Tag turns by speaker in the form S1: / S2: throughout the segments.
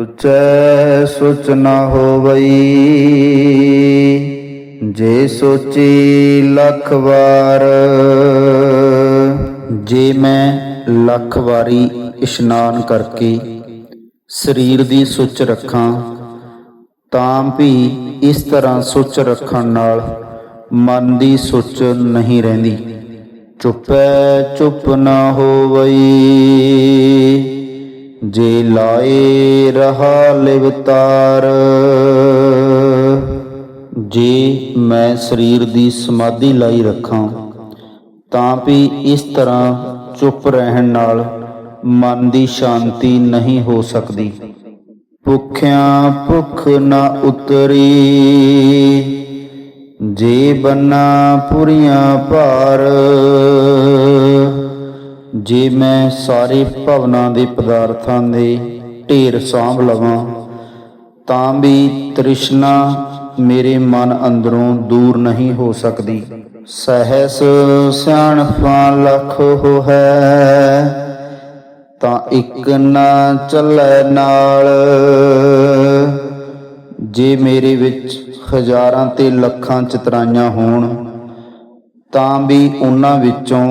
S1: ਸੁਚੈ, ਸੁਚ ਨ ਹੋਵਈ। ਜੇ ਸੋਚੀ ਲੱਖ ਵਾਰ, ਜੇ ਮੈਂ ਲੱਖ ਵਾਰੀ ਇਸ਼ਨਾਨ ਕਰਕੇ ਸਰੀਰ ਦੀ ਸੁੱਚ ਰੱਖਾਂ, ਤਾਂ ਵੀ ਇਸ ਤਰ੍ਹਾਂ ਸੁੱਚ ਰੱਖਣ ਨਾਲ ਮਨ ਦੀ ਸੁੱਚ ਨਹੀਂ ਰਹਿੰਦੀ। ਚੁੱਪੈ, ਚੁੱਪ ਨਾ ਹੋਵਈ। ਜੇ ਲਾਏ ਰਹਾ ਲਿਵਤਾਰ ਜੇ ਮੈਂ ਸਰੀਰ ਦੀ ਸਮਾਧੀ ਲਾਈ ਰੱਖਾਂ, ਤਾਂ ਵੀ ਇਸ ਤਰ੍ਹਾਂ ਚੁੱਪ ਰਹਿਣ ਨਾਲ ਮਨ ਦੀ ਸ਼ਾਂਤੀ ਨਹੀਂ ਹੋ ਸਕਦੀ। ਭੁੱਖਿਆਂ ਭੁੱਖ ਨਾ ਉਤਰੀ, ਜੇ ਬੰਨਾ ਪੁਰੀਆਂ ਭਾਰ ਜੇ ਮੈਂ ਸਾਰੇ ਭਵਨਾਂ ਦੇ ਪਦਾਰਥਾਂ ਦੇ ਢੇਰ ਸਾਂਭ ਲਵਾਂ, ਤਾਂ ਵੀ ਤ੍ਰਿਸ਼ਨਾ ਮੇਰੇ ਮਨ ਅੰਦਰੋਂ ਦੂਰ ਨਹੀਂ ਹੋ ਸਕਦੀ। ਸਹਿਸ ਸਿਆਣਪਾਂ ਲੱਖ ਹੋ ਤਾਂ ਇੱਕ ਨਾ ਚੱਲੇ ਨਾਲ। ਜੇ ਮੇਰੇ ਵਿੱਚ ਹਜ਼ਾਰਾਂ ਤੇ ਲੱਖਾਂ ਚਤਰਾਈਆਂ ਹੋਣ, ਤਾਂ ਵੀ ਉਹਨਾਂ ਵਿੱਚੋਂ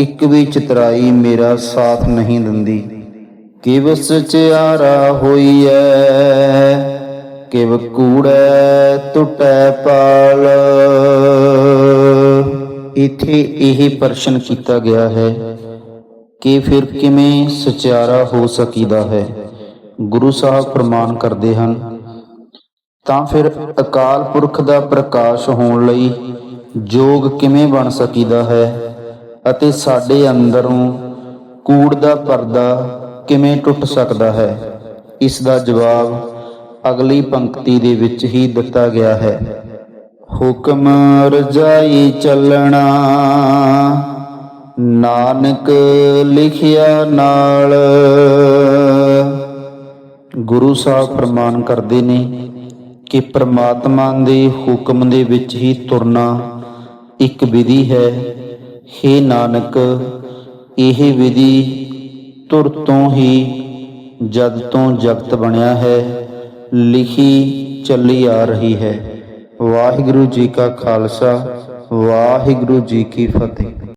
S1: ਇੱਕ ਵੀ ਚਤਰਾਈ ਮੇਰਾ ਸਾਥ ਨਹੀਂ ਦਿੰਦੀ। ਕਿਵ ਸਚਿਆਰਾ ਹੋਈਐ, ਕਿਵ ਕੂੜੈ ਟੁੱਟੈ ਪਾਲ। ਇਥੇ ਇਹ ਪ੍ਰਸ਼ਨ ਕੀਤਾ ਗਿਆ ਹੈ ਕਿ ਫਿਰ ਕਿਵੇਂ ਸਚਿਆਰਾ ਹੋ ਸਕੀਦਾ ਹੈ। ਗੁਰੂ ਸਾਹਿਬ ਪ੍ਰਮਾਨ ਕਰਦੇ ਹਨ, ਤਾਂ ਫਿਰ ਅਕਾਲ ਪੁਰਖ ਦਾ ਪ੍ਰਕਾਸ਼ ਹੋਣ ਲਈ ਜੋਗ ਕਿਵੇਂ ਬਣ ਸਕੀਦਾ ਹੈ? ਅਤੇ ਸਾਡੇ ਅੰਦਰੋਂ ਕੂੜ ਦਾ ਪਰਦਾ ਕਿਵੇਂ ਟੁੱਟ ਸਕਦਾ ਹੈ? ਇਸ ਦਾ ਜਵਾਬ ਅਗਲੀ ਪੰਕਤੀ ਦੇ ਵਿੱਚ ਹੀ ਦਿੱਤਾ ਗਿਆ ਹੈ। ਹੁਕਮ ਰਜਾਈ ਚੱਲਣਾ। ਨਾਨਕ ਲਿਖਿਆ ਨਾਲ। ਗੁਰੂ ਸਾਹਿਬ ਪ੍ਰਮਾਨ ਕਰਦੇ ਨੇ ਕਿ ਪ੍ਰਮਾਤਮਾ ਦੇ ਹੁਕਮ ਦੇ ਵਿੱਚ ਹੀ ਤੁਰਨਾ ਇੱਕ ਵਿਧੀ ਹੈ। ਹੇ ਨਾਨਕ, ਇਹ ਵਿਧੀ ਤੁਰ ਤੋਂ ਹੀ ਜਦ ਤੋਂ ਜਗਤ ਬਣਿਆ ਹੈ, ਲਿਖੀ ਚੱਲੀ ਆ ਰਹੀ ਹੈ। ਵਾਹਿਗੁਰੂ ਜੀ ਕਾ ਖਾਲਸਾ, ਵਾਹਿਗੁਰੂ ਜੀ ਕੀ ਫਤਿਹ।